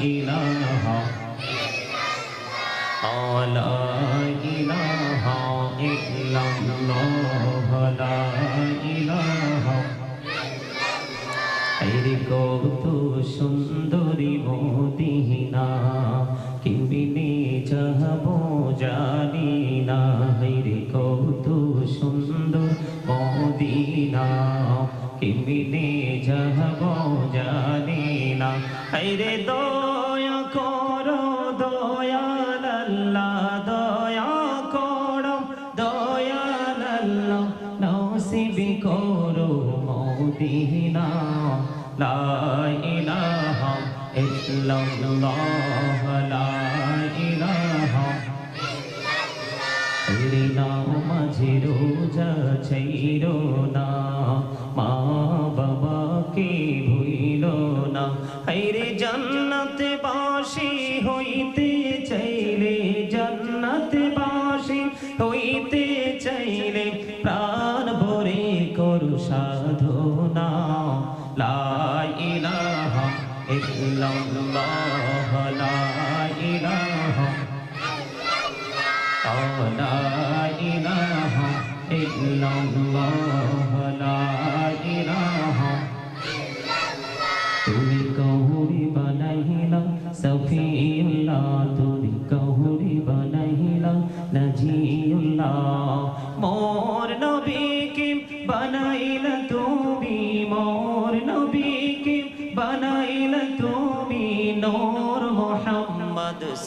إله لا إله إلا الله নসিব করো মদিনা লা ইলাহা ইল্লাল্লাহ লা ইলাহা নাও মাঝে রোজা ছাইরো না মা ইল্লাল্লাহ লা ইলাহা লা ইলাহা ইল্লাল্লাহ। লা ইলাহা তুমি কহুরি বানাইলা সফিউল্লাহ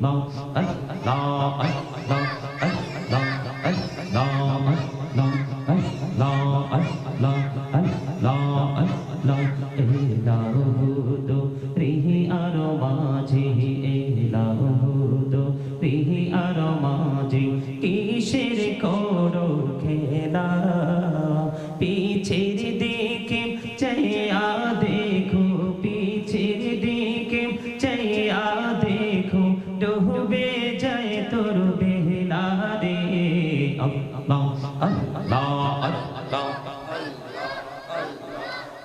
老，哎，老，哎，老。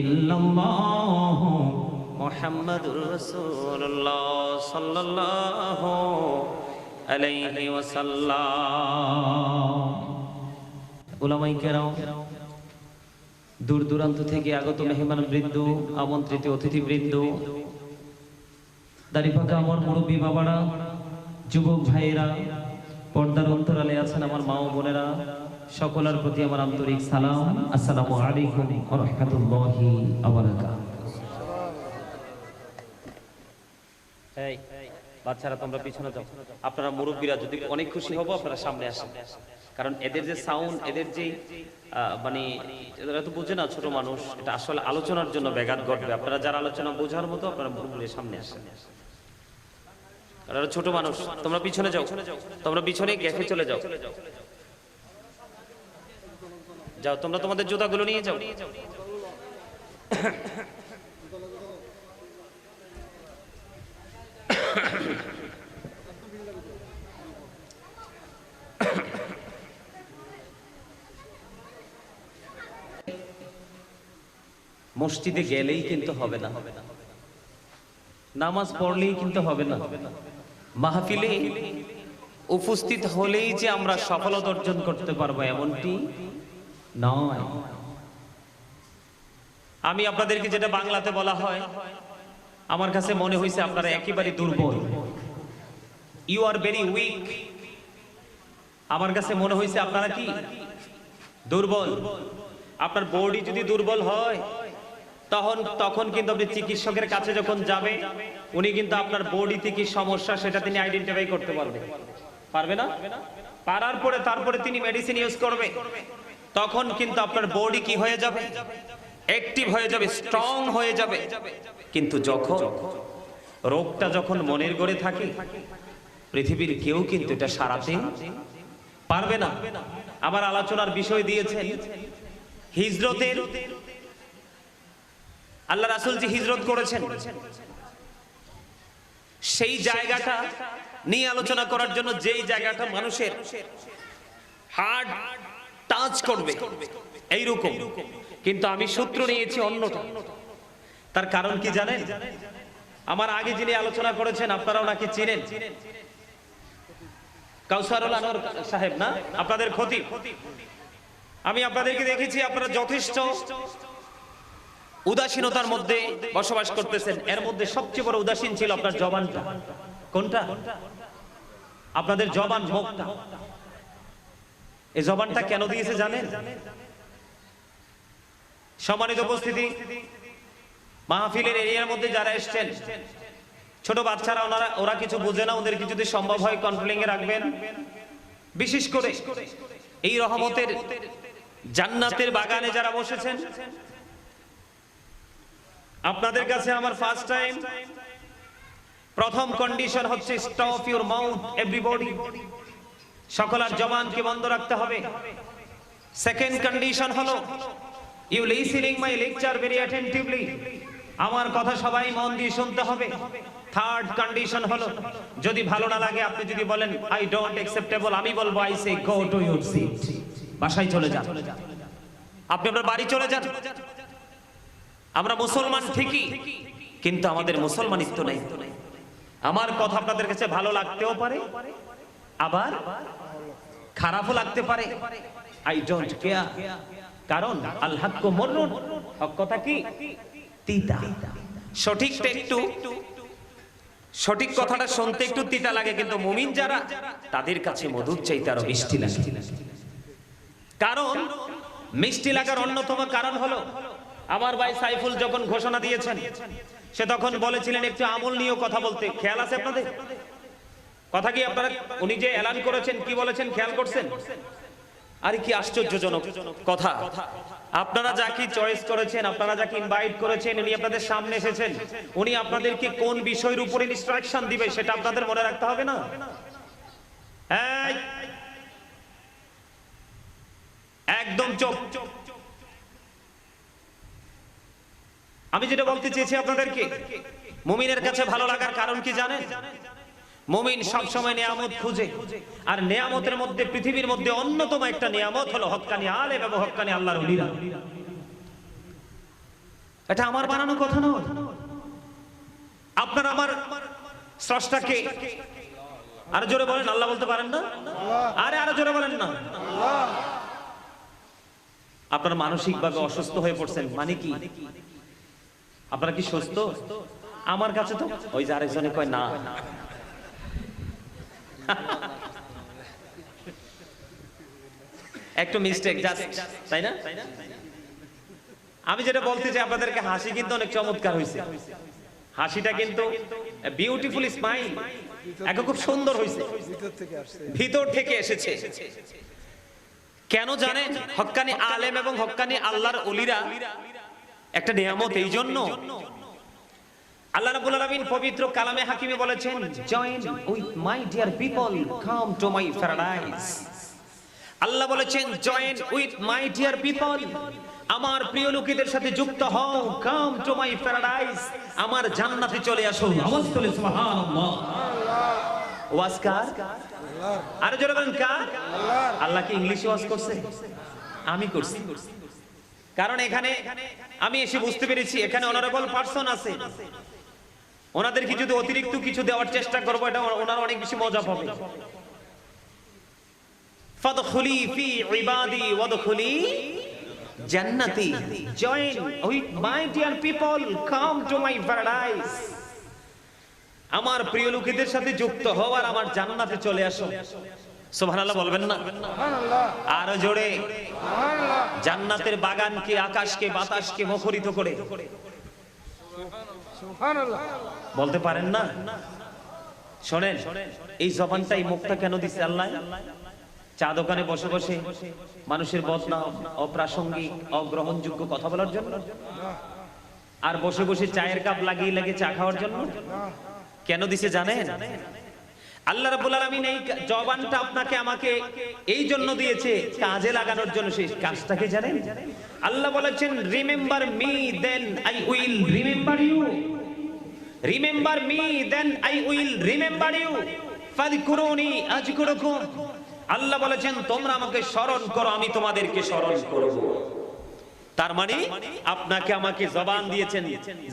إلا الله محمد رسول الله صلى الله عليه وسلم. علماء كرام দূর দূরান্ত থেকে আগত মেহমান বৃন্দ, আমন্ত্রিত অতিথিবৃন্দ দাঁড়িপাকা আমার মুরব্বী বাবারা, যুবক ভাইয়েরা, পর্দার অন্তরালে আছেন আমার মা ও বোনেরা, সকলের প্রতি আমার আন্তরিক সালাম। আসসালাম আলাইকুম ওয়া বাচ্চারা, তোমরা পিছনে যাও। আপনারা মুরব্বীরা যদি অনেক খুশি হব, আপনারা সামনে আসেন। কারণ এদের যে সাউন্ড এদের যে মানে এরা তো বুঝে না ছোট মানুষ এটা আসলে আলোচনার জন্য ব্যাঘাত ঘটবে। আপনারা যারা আলোচনা বোঝার মতো আপনারা মুরব্বীর সামনে আসেন। ছোট মানুষ তোমরা পিছনে যাও তোমরা পিছনে গ্যাফে চলে যাও। যাও তোমরা তোমাদের জুতাগুলো নিয়ে যাও। মসজিদে গেলেই কিন্তু হবে না। নামাজ পড়লেই কিন্তু হবে না। মাহফিলে উপস্থিত হলেই যে আমরা সফলতা অর্জন করতে পারব এমনটি নয়। আমি আপনাদেরকে যেটা বাংলাতে বলা হয়, আমার কাছে মনে হয়েছে আপনারা একেবারে দুর্বল। ইউ আর ভেরি উইক আমার কাছে মনে হয়েছে আপনারা কি? দুর্বল। আপনার বডি যদি দুর্বল হয় তখন তখন কিন্তু আপনি চিকিৎসকের কাছে যখন যাবে উনি কিন্তু আপনার বডিতে কি সমস্যা সেটা তিনি আইডেন্টিফাই করতে পারবে। পারবে না? পারার পরে তারপরে তিনি মেডিসিন ইউজ করবে। তখন কিন্তু আপনার বডি কি হয়ে যাবে? অ্যাক্টিভ হয়ে যাবে স্ট্রং হয়ে যাবে। কিন্তু যখন রোগটা যখন মনের গড়ে থাকে, পৃথিবীর কেউ কিন্তু এটা সারাতে পারবে না। আমার আলোচনার বিষয় দিয়েছেন, হিজরতের আল্লাহ রাসুল যে হিজরত করেছেন, সেই জায়গাটা নিয়ে আলোচনা করার জন্য যেই জায়গাটা মানুষের হার্ট টাচ করবে, এইরকম। কিন্তু আমি সূত্র নিয়েছি অন্যটা। তার কারণ কি জানেন? আমার আগে যিনি আলোচনা করেছেন, আপনারাও নাকি চিনেন? কাউসারুল আনোয়ার সাহেব, না? আপনাদের ক্ষতি। আমি আপনাদেরকে দেখেছি, আপনারা যথেষ্ট উদাসীনতার মধ্যে বসবাস করতেছেন। এর মধ্যে সবচেয়ে বড় উদাসীন ছিল আপনার জবানটা। কোনটা? আপনাদের জবান মুখটা। এই জবানটা কেন দিয়েছে জানেন? সম্মানিত উপস্থিতি, মাহফিলের এরিয়ার মধ্যে যারা এসছেন, ছোট বাচ্চারা, ওনারা, ওরা কিছু বোঝে না ওদেরকে যদি সম্ভব হয় কন্ট্রোলিং এ রাখবেন। বিশেষ করে এই রহমতের জান্নাতের বাগানে যারা বসেছেন আপনাদের কাছে আমার ফার্স্ট টাইম প্রথম কন্ডিশন হচ্ছে স্টপ ইউর মাউথ এভরিবডি সকলার জবানকে বন্ধ রাখতে হবে। সেকেন্ড কন্ডিশন হলো you listening my lecture very attentively আমার কথা সবাই মন দিয়ে শুনতে হবে। থার্ড কন্ডিশন হলো, যদি ভালো না লাগে, আপনি যদি বলেন আই ডোন্ট অ্যাকসেপ্টেবল আমি বলব I say go to your seat বাসায় চলে যান। আপনি আপনার বাড়ি চলে যান। আমরা মুসলমান ঠিকই, কিন্তু আমাদের মুসলমানিত্ব নেই। আমার কথা আপনাদের কাছে ভালো লাগতেও পারে, আবার খারাপও লাগতে পারে। আই ডোন্ট কেয়ার কারণ আল্লাহ মরুন হক কথা কি? তিতা। সঠিকটা একটু, সঠিক কথাটা শুনতে একটু তিতা লাগে, কিন্তু মুমিন যারা, তাদের কাছে মধুর চাইতে আরও মিষ্টি লাগে। কারণ মিষ্টি লাগার অন্যতম কারণ হলো আমার ভাই সাইফুল যখন ঘোষণা দিয়েছেন, সে তখন বলেছিলেন, একটু আমল নিয়েও কথা বলতে। খেয়াল আছে আপনাদের? কথা কি আপনারা, উনি যে এলান করেছেন, কি বলেছেন, খেয়াল করছেন? আরে কি আশ্চর্যজনক কথা। আপনারা যাকে চয়েস করেছেন, আপনারা যাকে ইনভাইট করেছেন, উনি আপনাদের সামনে এসেছেন, উনি আপনাদেরকে কোন বিষয়ের উপরে ইনস্ট্রাকশন দিবে, সেটা আপনাদের মনে রাখতে হবে না? একদম চোখ আমি যেটা বলতে চেয়েছি আপনাদেরকে, মুমিনের কাছে ভালো লাগার কারণ কি জানেন? মুমিন সবসময় নিয়ামত খুঁজে, আর নিয়ামতের মধ্যে, পৃথিবীর মধ্যে অন্যতম একটা নিয়ামত হলো হক্কানি আলে এবং হক্কানি আল্লাহর উলিরা এটা আমার বানানো কথা নয়। আপনার আমার স্রষ্টাকে, আরও জোরে বলেন, আল্লাহ বলতে পারেন না? আরে, আরও জোরে বলেন না। আপনার মানসিক ভাবে অসুস্থ হয়ে পড়ছেন মানে কি? আপনারা কি সুস্থ? আমার কাছে তো ওই যে আরেকজনে কয় না। একটু মিস্টেক জাস্ট তাই না? আমি যেটা বলতে চাই আপনাদেরকে হাসি কিন্তু অনেক চমৎকার হয়েছে হাসিটা কিন্তু বিউটিফুল স্মাইল একটা খুব সুন্দর হয়েছে ভিতর থেকে আসছে ভিতর থেকে এসেছে। কেন জানেন? হক্কানি আলেম এবং হক্কানি আল্লাহর অলিরা একটা নিয়ামত এই জন্য আল্লাহ রাব্বুল আলামিন পবিত্র কালামে হাকিমে বলেছেন join with my dear people come to my paradise আল্লাহ বলেছেন join with my dear people আমার প্রিয় লোকেদের সাথে যুক্ত হও কাম টু মাই প্যারাডাইস আমার জান্নাতে চলে আসো। আওয়াজ তুলে সুবহানাল্লাহ। ওয়াজ কার? আরে জোরে বলেন কার? আল্লাহ। কি ইংলিশে ওয়াজ করছে? আমি করছি। কারণ এখানে আমি এসে বুঝতে পেরেছি এখানে অনারেবল পার্সন আছে। ওনাদেরকে যদি অতিরিক্ত কিছু দেওয়ার চেষ্টা করব এটা ওনারা অনেক বেশি মজা পাবে। ফাদখুলি ফি ইবাদি ওয়াদখুলি জান্নাতি। Join with my dear people come to my paradise আমার প্রিয় লোকেদের সাথে যুক্ত হওয়ার আমার জান্নাতে চলে আসো। সুবহানাল্লাহ বলবেন না? আরও জোরে। জান্নাতের বাগানকে আকাশকে বাতাসকে মুখরিত করে? বলতে পারেন না? শোনেন এই জবানটা এই মুখটা কেন দিছে আল্লাহ? চা দোকানে বসে বসে মানুষের বদনাম অপ্রাসঙ্গিক অগ্রহণযোগ্য কথা বলার জন্য? আর বসে বসে চায়ের কাপ লাগিয়ে লাগে চা খাওয়ার জন্য? কেন দিছে জানেন? আল্লাহ রাব্বুল আলামিন এই জবানটা আপনাকে আমাকে এই জন্য দিয়েছে কাজে লাগানোর জন্য সেই কাজটাকে জানেন? আল্লাহ বলেছেন remember me then I will remember you remember me then I will remember you ফাযকুরুনি আযকুরুকুম আল্লাহ বলেছেন, তোমরা আমাকে স্মরণ করো, আমি তোমাদেরকে স্মরণ করব। তার মানে আপনাকে আমাকে জবান দিয়েছেন।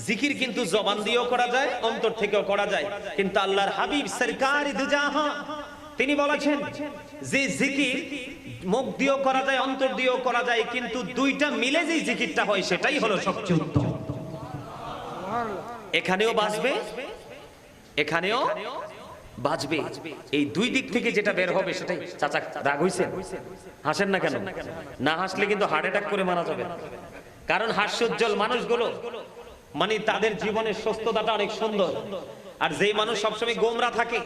জিকির কিন্তু জবান দিয়েও করা যায়, অন্তর থেকেও করা যায়। কিন্তু আল্লাহর হাবিব সরকার তিনি বলেছেন, যে জিকির মুখ দিয়েও করা যায়, অন্তর দিয়েও করা যায়, কিন্তু দুইটা মিলে যে জিকিরটা হয়, সেটাই হলো সবচেয়ে উত্তম। এখানেও বাঁচবে, এখানেও বাঁচবে এই দুই দিক থেকে যেটা বের হবে সেটাই। চাচা রাগ হইছেন? হাসেন না কেন? না হাসলে কিন্তু হার্ট অ্যাটাক করে মারা যাবে কারণ হাস্যোজ্জ্বল মানুষগুলো মানে তাদের জীবনের সুস্থতাটা অনেক সুন্দর। আর যেই মানুষ সবসময় গোমরা থাকে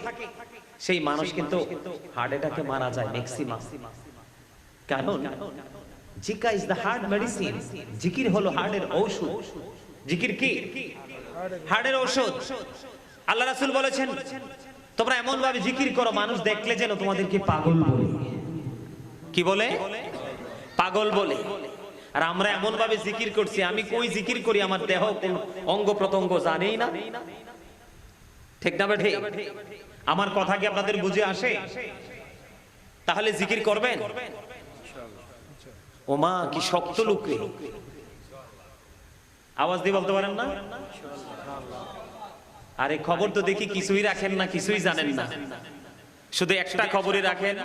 সেই মানুষ কিন্তু হার্ট অ্যাটাকে মারা যায় ম্যাক্সিমাম কারণ জিকা ইজ দ্য হার্ট মেডিসিন জিকির হলো হার্টের ঔষধ। জিকির কি? হার্টের ঔষধ। আল্লাহ রাসূল বলেছেন তোমরা এমন ভাবে জিকির করো, মানুষ দেখলে যেন তোমাদেরকে পাগল বলে। কি বলে? পাগল বলে। আর আমরা এমন ভাবে জিকির করছি, আমি কই জিকির করি? আমার দেহ কোন অঙ্গ প্রত্যঙ্গ জানেই না। ঠিক না বেঠে? আমার কথা কি আপনাদের বুঝে আসে? তাহলে জিকির করবেন? ও মা, কি শক্ত লোক আওয়াজ দিয়ে বলতে পারেন না? আরে খবর তো দেখি কিছুই রাখেন না, কিছুই জানেন না। শুধু একটা খবরই রাখেন,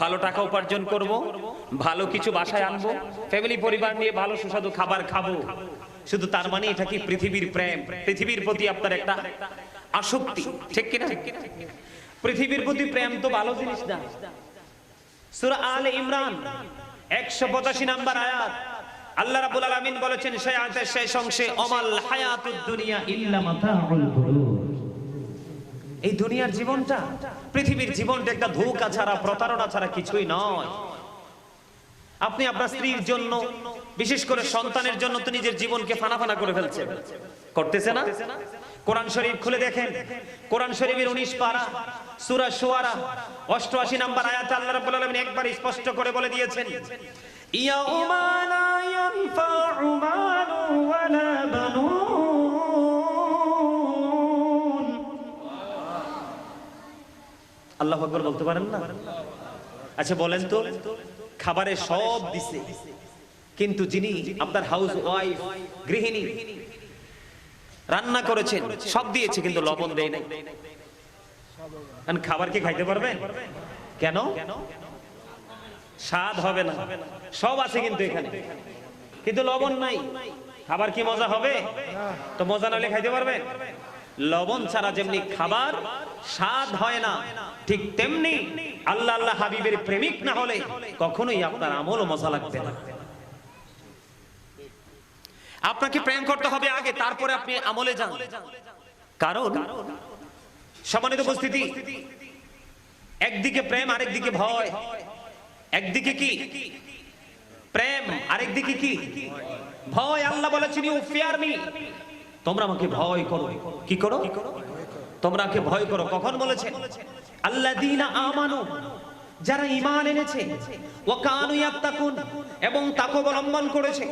ভালো টাকা উপার্জন করব, ভালো কিছু বাসায় আনব ফ্যামিলি পরিবার নিয়ে ভালো সুস্বাদু খাবার খাব। শুধু তার মানে এটা কি পৃথিবীর প্রেম? পৃথিবীর প্রতি আপনার একটা আসক্তি, ঠিক কিনা? পৃথিবীর প্রতি প্রেম তো ভালো জিনিস না। সূরা আলে ইমরান 185 নাম্বার আয়াত। আল্লাহ রাব্বুল আলামিন বলেছেন সেই আয়াতের শেষ অংশে, অমাল হায়াতুদ দুনিয়া ইল্লা মাতাউল গুরুর এই দুনিয়ার জীবনটা, পৃথিবীর জীবনটা একটা ধোঁকা ছাড়া, প্রতারণা ছাড়া কিছুই নয়। আপনি আপনার স্ত্রীর জন্য, বিশেষ করে সন্তানের জন্য তো নিজের জীবনকে ফানা ফানা করে ফেলছেন। করতেছে না? কোরআন শরীফ খুলে দেখেন। কোরআন শরীফের উনিশ পারা, সূরা শুআরা 88 নাম্বার আয়াত আল্লাহ রাব্বুল আলামিন একবার স্পষ্ট করে বলে দিয়েছেন, ইয়াউমা লা ইয়ানফাউ মালু ওয়ালা বানুন আল্লাহ আকবর বলতে পারেন না? আচ্ছা বলেন তো, খাবারে সব দিছে, কিন্তু যিনি আপনার হাউস ওয়াইফ গৃহিণী, রান্না করেছেন, সব দিয়েছে, কিন্তু লবণ দেয় নাই। খাবার কি খাইতে পারবেন কেন? স্বাদ হবে না। সব আছে কিন্তু এখানে। কিন্তু লবণ নাই। খাবার কি মজা হবে? তো মজা না হলে খাইতে পারবেন লবণ ছাড়া যেমনি খাবার স্বাদ হয় না, ঠিক তেমনি আল্লাহ আল্লাহ হাবিবের প্রেমিক না হলে কখনোই আপনার আমল মজা লাগবে না। আপনাকে প্রেম করতে হবে আগে, তারপরে আপনি আমলে যান। কারণ সম্মানিত উপস্থিতি, একদিকে প্রেম আরেকদিকে ভয়। একদিকে কি? প্রেম আরেকদিকে কি? ভয়। আল্লাহ বলেছেন, ইউ ফিয়ার মি। তোমরা আমাকে ভয় করো। কি করো? তোমরা আমাকে ভয় করো। কখন বলেছেন আল্লাযীনা আমানু, যারা ঈমান এনেছে এবং তাকওয়া অবলম্বন করেছে,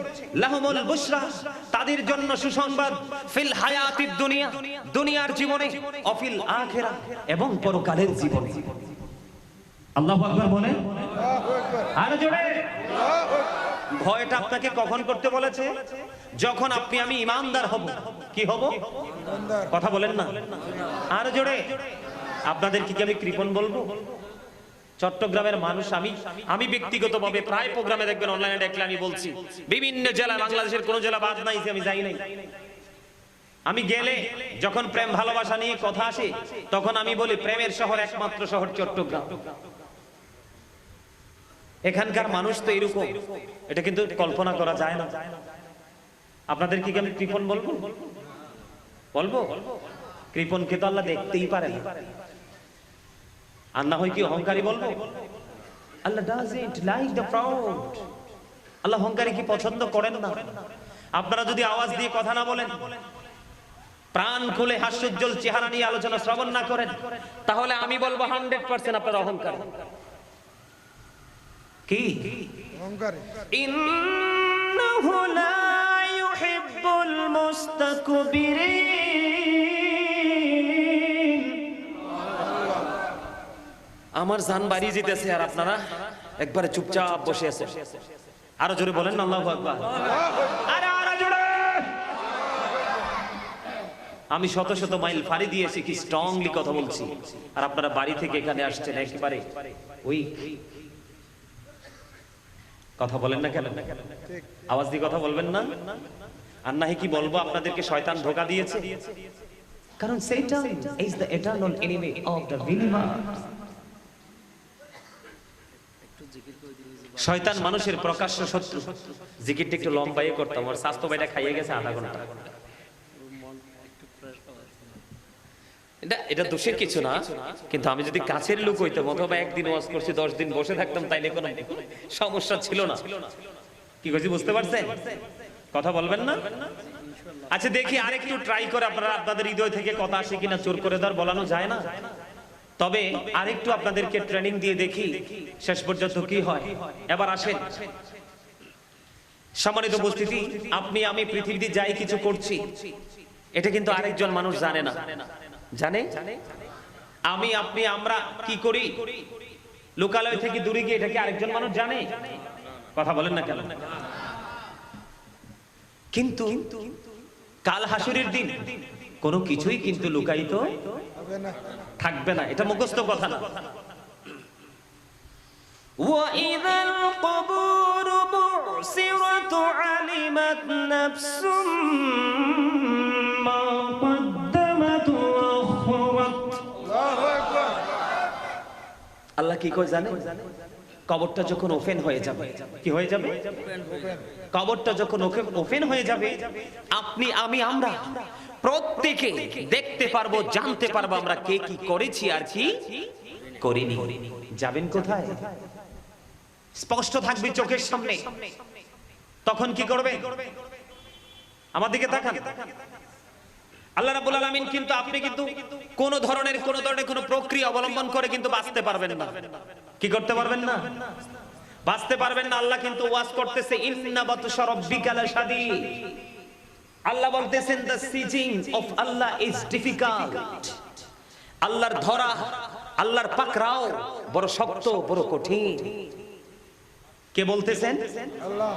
লাহুমুল বুশরা, তাদের জন্য সুসংবাদ, ফিল দুনিয়া, দুনিয়ার জীবনে অফিল আখিরা, এবং পরকালের জীবনে। ভয়টা আপনাকে কখন করতে বলেছে? যখন আপনি আমি ইমানদার হব। কি হব? কথা বলেন না। আর জোরে আপনাদের কি আমি কৃপণ বলব? চট্টগ্রামের মানুষ আমি আমি ব্যক্তিগতভাবে প্রায় প্রোগ্রামে দেখবেন অনলাইনে দেখলে আমি বলছি, বিভিন্ন জেলা, বাংলাদেশের কোন জেলা বাদ নাই আমি যাই নাই। আমি গেলে যখন প্রেম ভালোবাসা নিয়ে কথা আসে, তখন আমি বলি প্রেমের শহর একমাত্র শহর চট্টগ্রাম। এখানকার মানুষ তো এরকম। এটা কিন্তু কল্পনা করা যায় না। আপনাদের কি আমি কৃপণ বলব? বলব? কৃপণকে তো আল্লাহ দেখতেই পারে আর না হয় কি অহংকারী বলব? আল্লাহ does it like the proud আল্লাহ অহংকারী কি পছন্দ করেন না? আপনারা যদি আওয়াজ দিয়ে কথা না বলেন, প্রাণ খুলে হাস্যোজ্জ্বল চেহারা নিয়ে আলোচনা শ্রবণ না করেন, তাহলে আমি বলব হান্ড্রেড পার্সেন্ট আপনার অহংকার। কি? আমার জান বাড়িয়ে যেতেছে আর আপনারা একবারে চুপচাপ বসে আছে আরও জোরে বলেন আমি শত শত মাইল ফাড়ি দিয়েছি কি স্ট্রংলি কথা বলছি। আর আপনারা বাড়ি থেকে এখানে আসছেন একেবারে উইক কথা বলেন না কেন? আওয়াজ দিয়ে কথা বলবেন না? আর নাহি কি বলব, আপনাদেরকে শয়তান ধোকা দিয়েছে? কারণ সেটা is the eternal enemy of the believer শয়তান মানুষের প্রকাশ্য শত্রু। জিকিরটা একটু লম্বাই করতাম আর স্বাস্থ্য বাইটা খাইয়ে গেছে আধা ঘণ্টা। এটা দোষের কিছু না, কিন্তু আমি যদি কাছের লোক হইতাম অথবা একদিন ওয়াজ করছি, দশ দিন বসে থাকতাম, তাইলে কোনো সমস্যা ছিল না। কি কইছি বুঝতে পারছেন? কথা বলবেন না? আচ্ছা দেখি আরেকটু ট্রাই করে আপনারা আপনাদের হৃদয় থেকে কথা আসে কিনা, চোর করে দেওয়ার বলানো যায় না? তবে আরেকটু আপনাদেরকে ট্রেনিং দিয়ে দেখি, শেষ পর্যন্ত কি হয়। এবার আসেন। সম্মানিত উপস্থিতি, আপনি, আমি পৃথিবীতে যাই কিছু করছি, এটা কিন্তু আরেকজন মানুষ জানে না। জানে আমি আপনি আমরা কি করি লোকালয় থেকে দূরে গিয়ে এটা কি আরেকজন মানুষ জানে কথা বলেন না কেন কিন্তু কাল হাসুরের দিন কোনো কিছুই কিন্তু লুকায়িত হবে না থাকবে না এটা মুখস্থ কথা না وإذا القبور بعثرت علمت نفس আল্লাহ কি করে জানে? কবরটা যখন ওপেন হয়ে যাবে। কি হয়ে যাবে? কবরটা যখন ওপেন হয়ে যাবে, আপনি, আমি, আমরা প্রত্যেকে দেখতে পারব, জানতে পারব আমরা কে কি করেছি আর কি করিনি। যাবেন কোথায়? স্পষ্ট থাকবে চোখের সামনে। তখন কি করবে? আমার দিকে তাকান। আল্লাহ রাব্বুল আলামিন কিন্তু আপনি কিন্তু কোন ধরনের কোন ধরনের কোন প্রক্রিয়া অবলম্বন করে কিন্তু বাঁচতে পারবেন না। কি করতে পারবেন না? বাঁচতে পারবেন না। আল্লাহ কিন্তু ওয়াজ করতেছে, ইন্না বাতশা রাব্বিকা লাশাদীদ। আল্লাহ বলতেছেন, দ্য সিজিং অফ আল্লাহ ইজ ডিফিকাল্ট। আল্লাহর ধরা, আল্লাহর পাকরাও বড় শক্ত, বড় কঠিন। কে বলতেছেন? আল্লাহ